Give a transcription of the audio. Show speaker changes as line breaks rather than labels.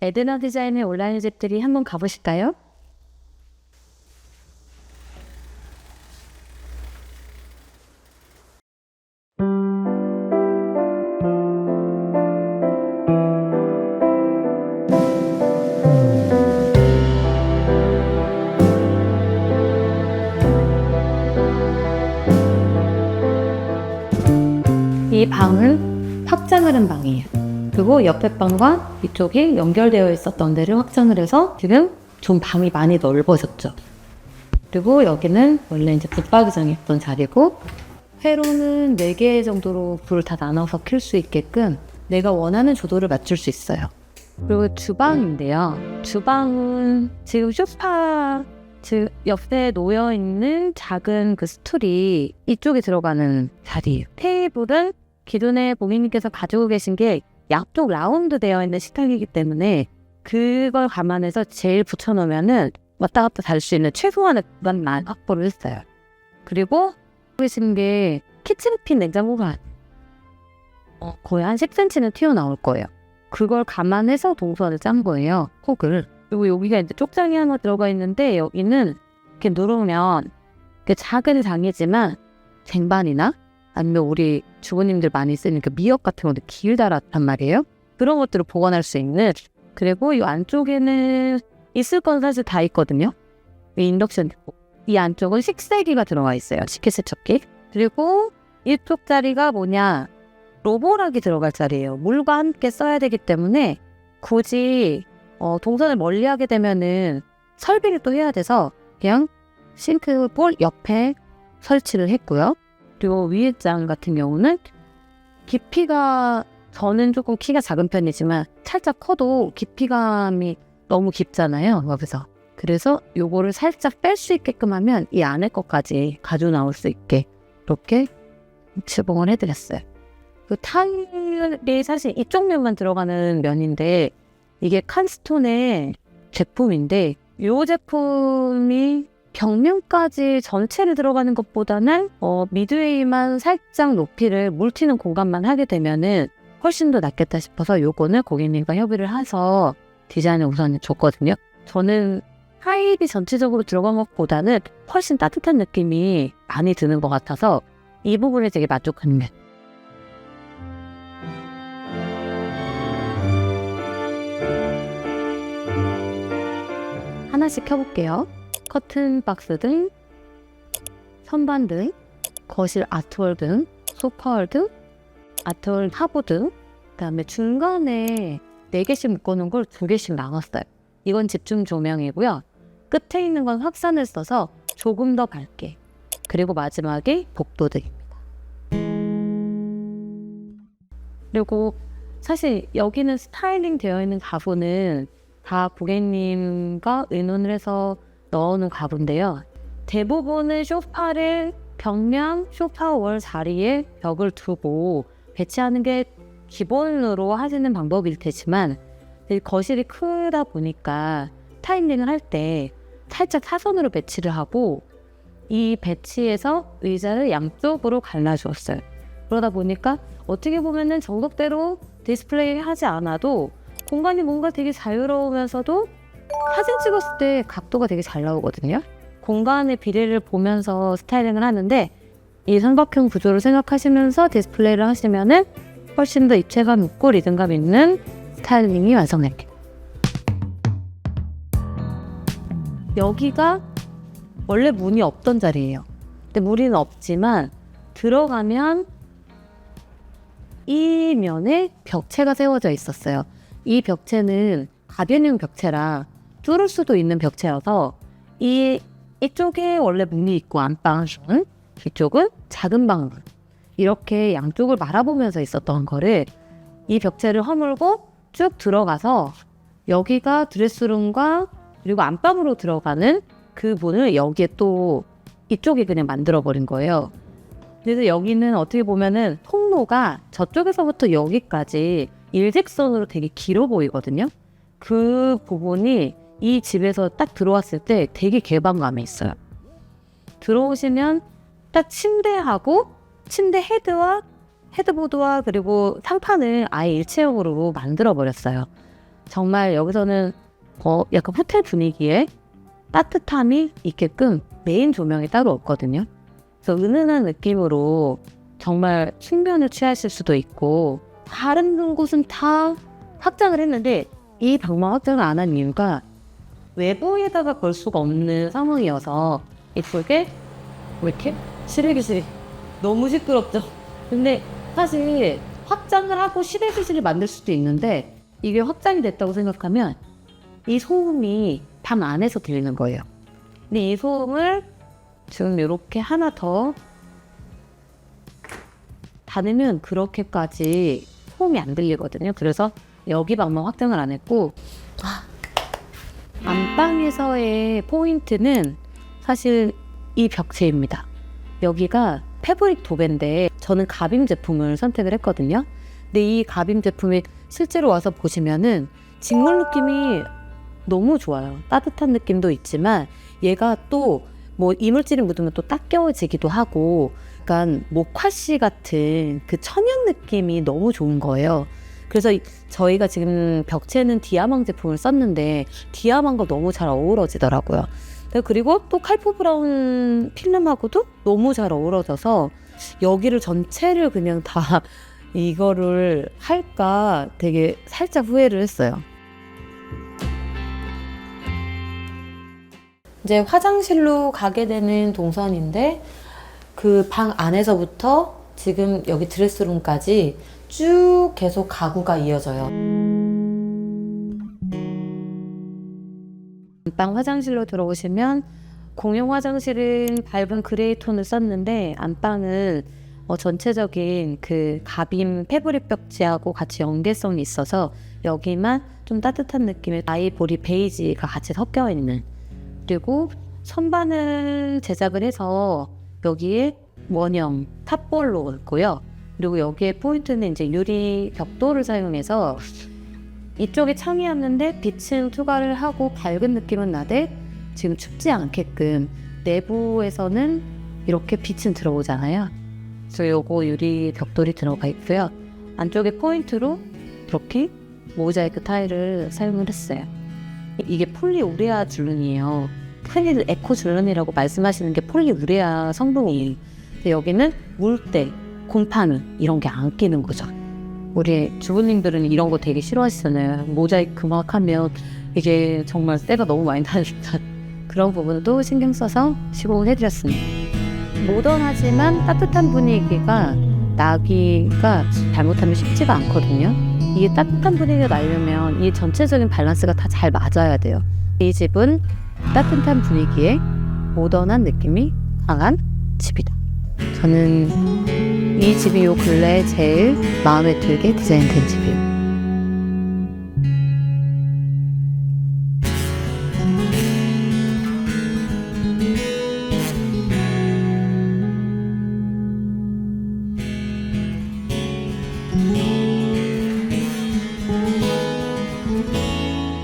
에드나 디자인의 온라인 집들이 한번 가보실까요? 이 방은 확장을 한 방이에요. 그리고 옆에 방과 이쪽이 연결되어 있었던 데를 확장을 해서 지금 좀 방이 많이 넓어졌죠. 그리고 여기는 원래 이제 붙박이장이 있던 자리고 회로는 4개 정도로 불을 다 나눠서 켤수 있게끔 내가 원하는 조도를 맞출 수 있어요. 그리고 주방인데요. 주방은 지금 즉 옆에 놓여 있는 작은 그 스툴이 이쪽에 들어가는 자리예요. 테이블은 기존에 고객님께서 가지고 계신 게 양쪽 라운드 되어 있는 식탁이기 때문에 그걸 감안해서 제일 붙여놓으면은 왔다 갔다 달 수 있는 최소한의 공간만 확보를 했어요. 그리고 계신 게 키친핀 냉장고가 어, 거의 한 10cm는 튀어나올 거예요. 그걸 감안해서 동선을 짠 거예요. 폭을. 그리고 여기가 이제 쪽장이 하나 들어가 있는데 여기는 이렇게 누르면 그 작은 장이지만 쟁반이나 아니면 우리 주부님들 많이 쓰는 그 미역 같은 것도 길다란 말이에요. 그런 것들을 보관할 수 있는 그리고 이 안쪽에는 있을 건 사실 다 있거든요. 이 인덕션 있고 이 안쪽은 식세기가 들어가 있어요. 식기세척기. 그리고 이쪽 자리가 뭐냐 로보락이 들어갈 자리예요. 물과 함께 써야 되기 때문에 굳이 어, 동선을 멀리하게 되면은 설비를 또 해야 돼서 그냥 싱크볼 옆에 설치를 했고요. 그리고 위에 장 같은 경우는 깊이가 저는 조금 키가 작은 편이지만 살짝 커도 깊이감이 너무 깊잖아요. 옆에서. 그래서 요거를 살짝 뺄 수 있게끔 하면 이 안에 것까지 가져 나올 수 있게 이렇게 치봉을 해드렸어요. 그 타일이 사실 이쪽 면만 들어가는 면인데 이게 칸스톤의 제품인데 이 제품이 벽면까지 전체를 들어가는 것보다는 어, 미드웨이만 살짝 높이를 물튀는 공간만 하게 되면은 훨씬 더 낫겠다 싶어서 요거는 고객님과 협의를 해서 디자인을 우선 줬거든요. 저는 하입이 전체적으로 들어간 것보다는 훨씬 따뜻한 느낌이 많이 드는 것 같아서 이 부분에 되게 만족합니다. 하나씩 켜볼게요. 커튼 박스 등, 선반 등, 거실 아트월 등, 소파월 등, 아트월 하부 등, 그 다음에 중간에 네 개씩 묶어놓은 걸두 개씩 나눴어요. 이건 집중 조명이고요. 끝에 있는 건 확산을 써서 조금 더 밝게. 그리고 마지막에 복도 등입니다. 그리고 사실 여기는 스타일링 되어 있는 가구는 다 고객님과 의논을 해서 넣어놓은 가구인데요. 대부분은 소파를 벽면 소파 월 자리에 벽을 두고 배치하는 게 기본으로 하시는 방법일 테지만 이 거실이 크다 보니까 타임링을 할 때 살짝 사선으로 배치를 하고 이 배치에서 의자를 양쪽으로 갈라주었어요. 그러다 보니까 어떻게 보면은 정석대로 디스플레이 하지 않아도 공간이 뭔가 되게 자유로우면서도 사진 찍었을 때 각도가 되게 잘 나오거든요. 공간의 비례를 보면서 스타일링을 하는데 이 삼각형 구조를 생각하시면서 디스플레이를 하시면은 훨씬 더 입체감 있고 리듬감 있는 스타일링이 완성됩니다. 여기가 원래 문이 없던 자리예요. 근데 문은 없지만 들어가면 이 면에 벽체가 세워져 있었어요. 이 벽체는 가변형 벽체라 뚫을 수도 있는 벽체여서 이 이쪽에 원래 문이 있고 안방은 이쪽은 작은 방 이렇게 양쪽을 바라보면서 있었던 거를 이 벽체를 허물고 쭉 들어가서 여기가 드레스룸과 그리고 안방으로 들어가는 그 문을 여기에 또 이쪽에 그냥 만들어 버린 거예요. 그래서 여기는 어떻게 보면은 통로가 저쪽에서부터 여기까지 일직선으로 되게 길어 보이거든요. 그 부분이 이 집에서 딱 들어왔을 때 되게 개방감이 있어요. 들어오시면 딱 침대하고 침대 헤드와 헤드보드와 그리고 상판을 아예 일체형으로 만들어 버렸어요. 정말 여기서는 어, 약간 호텔 분위기에 따뜻함이 있게끔 메인 조명이 따로 없거든요. 그래서 은은한 느낌으로 정말 숙면을 취하실 수도 있고 다른 곳은 다 확장을 했는데 이 방만 확장을 안 한 이유가 외부에다가 걸 수가 없는 상황이어서 이쪽에 왜 이렇게 시래기실이 너무 시끄럽죠. 근데 사실 확장을 하고 시래기실을 만들 수도 있는데 이게 확장이 됐다고 생각하면 이 소음이 방 안에서 들리는 거예요. 근데 이 소음을 지금 이렇게 하나 더 닫으면 그렇게까지 소음이 안 들리거든요. 그래서 여기 방만 확장을 안 했고 아, 안방에서의 포인트는 사실 이 벽체입니다. 여기가 패브릭 도배인데 저는 가빔 제품을 선택을 했거든요. 근데 이 가빔 제품이 실제로 와서 보시면은 직물 느낌이 너무 좋아요. 따뜻한 느낌도 있지만 얘가 또 뭐 이물질이 묻으면 또 닦여지기도 하고 약간 목화씨 같은 그 천연 느낌이 너무 좋은 거예요. 그래서 이- 저희가 지금 벽체는 디아망 제품을 썼는데 디아망과 너무 잘 어우러지더라고요. 네, 그리고 또 칼포 브라운 필름하고도 너무 잘 어우러져서 여기를 전체를 그냥 다 이거를 할까 되게 살짝 후회를 했어요. 이제 화장실로 가게 되는 동선인데 그 방 안에서부터 지금 여기 드레스룸까지 쭉 계속 가구가 이어져요. 안방 화장실로 들어오시면 공용 화장실은 밝은 그레이 톤을 썼는데 안방은 어, 전체적인 그 가빔 패브릭 벽지하고 같이 연계성이 있어서 여기만 좀 따뜻한 느낌의 아이보리 베이지가 같이 섞여 있는 그리고 선반을 제작을 해서 여기에 원형 탑볼로 넣고요. 그리고 여기에 포인트는 이제 유리 벽돌을 사용해서 이쪽에 창이었는데 빛은 투과를 하고 밝은 느낌은 나되 지금 춥지 않게끔 내부에서는 이렇게 빛은 들어오잖아요. 그래서 요거 유리 벽돌이 들어가 있고요. 안쪽에 포인트로 이렇게 모자이크 타일을 사용을 했어요. 이게 폴리우레아 줄눈이에요. 흔히 에코 줄눈이라고 말씀하시는 게 폴리우레아 성분이에요. 근데 여기는 물때, 곰팡이 이런 게 안 끼는 거죠. 우리 주부님들은 이런 거 되게 싫어하시잖아요. 모자이크 막 하면 이게 정말 때가 너무 많이 나니까 그런 부분도 신경 써서 시공을 해드렸습니다. 모던하지만 따뜻한 분위기가 나기가 잘못하면 쉽지가 않거든요. 이게 따뜻한 분위기가 나려면 이 전체적인 밸런스가 다 잘 맞아야 돼요. 이 집은 따뜻한 분위기에 모던한 느낌이 강한 집이다. 저는 이 집이 요 근래에 제일 마음에 들게 디자인된 집이에요.